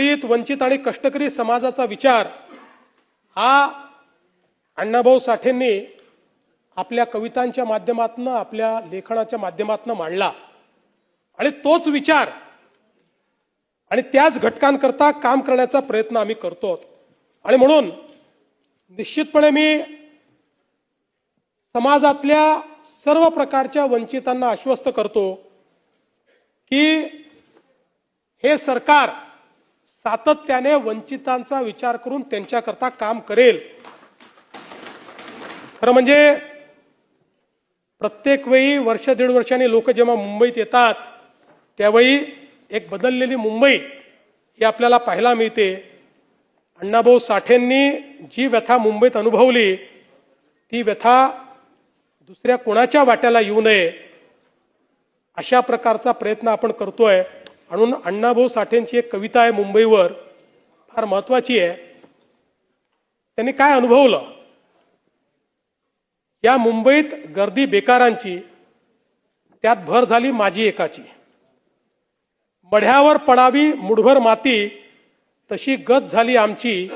दलित वंचित आणि कष्टकरी समाजाचा विचार हा अण्णाभाऊ साठेंनी आपल्या कवितांच्या माध्यमातून आपल्या लेखनाच्या माध्यमातून मांडला. आणि तोच विचार आणि त्याच घटकांकरता काम करण्याचा प्रयत्न आम्ही करतो. आणि म्हणून निश्चितपणे मी समाजातल्या सर्व प्रकारच्या वंचितांना आश्वस्त करतो की हे सरकार सातत्याने वंचितांचा विचार करून त्यांच्याकरता काम करेल. खरं म्हणजे प्रत्येक वेळी वर्ष दीड वर्षांनी लोक जेव्हा मुंबईत येतात त्यावेळी एक बदललेली मुंबई ही आपल्याला पाहायला मिळते. अण्णाभाऊ साठेंनी जी व्यथा मुंबईत अनुभवली ती व्यथा दुसऱ्या कोणाच्या वाट्याला येऊ नये अशा प्रकारचा प्रयत्न आपण करतोय. म्हणून अण्णाभाऊ साठेंची एक कविता आहे मुंबईवर फार महत्वाची आहे. त्यांनी काय अनुभवलं? या मुंबईत गर्दी बेकारांची त्यात भर झाली माझी एकाची. मढ्यावर पडावी मुठभर माती तशी गत झाली आमची